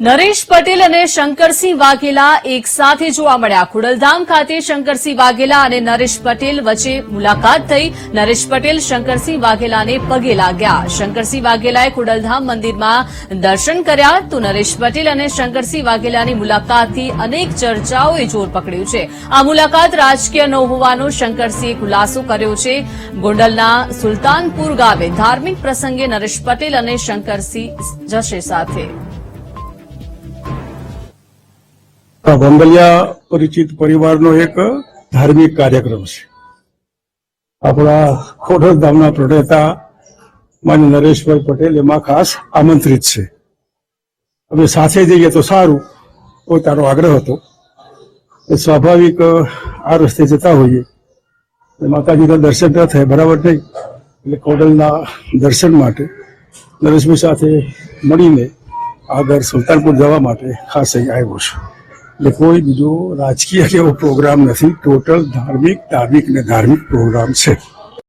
નરેશ પટેલ અને શંકરસિંહ વાઘેલા એક સાથે જોવા મળ્યા. ખોડલધામ ખાતે શંકરસિંહ વાઘેલા અને નરેશ પટેલ વચ્ચે મુલાકાત થઈ. નરેશ પટેલ શંકરસિંહ વાઘેલાને પગે લાગ્યા. શંકરસિંહ વાઘેલાએ ખોડલધામ મંદિરમાં દર્શન કર્યા તો નરેશ પટેલ અને શંકરસિંહ વાઘેલાની મુલાકાતથી અનેક ચર્ચાઓએ જોર પકડ્યું છે. આ મુલાકાત રાજકીય ન હોવાનો શંકરસિંહે ખુલાસો કર્યો છે. ગોંડલના સુલતાનપુર ગામે ધાર્મિક પ્રસંગે નરેશ પટેલ અને શંકરસિંહ જશે સાથે. ગોંડલિયા પરિચિત પરિવારનો એક ધાર્મિક કાર્યક્રમ છે. આપણા ખોડલ ધામના પ્રણેતા માન્ય નરેશભાઈ પટેલ એમાં ખાસ આમંત્રિત છે. અમે સાથે જઈએ તો સારું પોતાનો આગ્રહ હતો. એ સ્વાભાવિક આ રસ્તે જતા હોઈએ. માતાજીના દર્શન ન થાય, બરાબર નહીં? એટલે ખોડલના દર્શન માટે નરેશભાઈ સાથે મળીને આગળ સુલતાનપુર જવા માટે ખાસ અહીં આવ્યો છું. એટલે કોઈ બીજો રાજકીય એવો પ્રોગ્રામ નથી. ટોટલ ધાર્મિક ધાર્મિક ને ધાર્મિક પ્રોગ્રામ છે.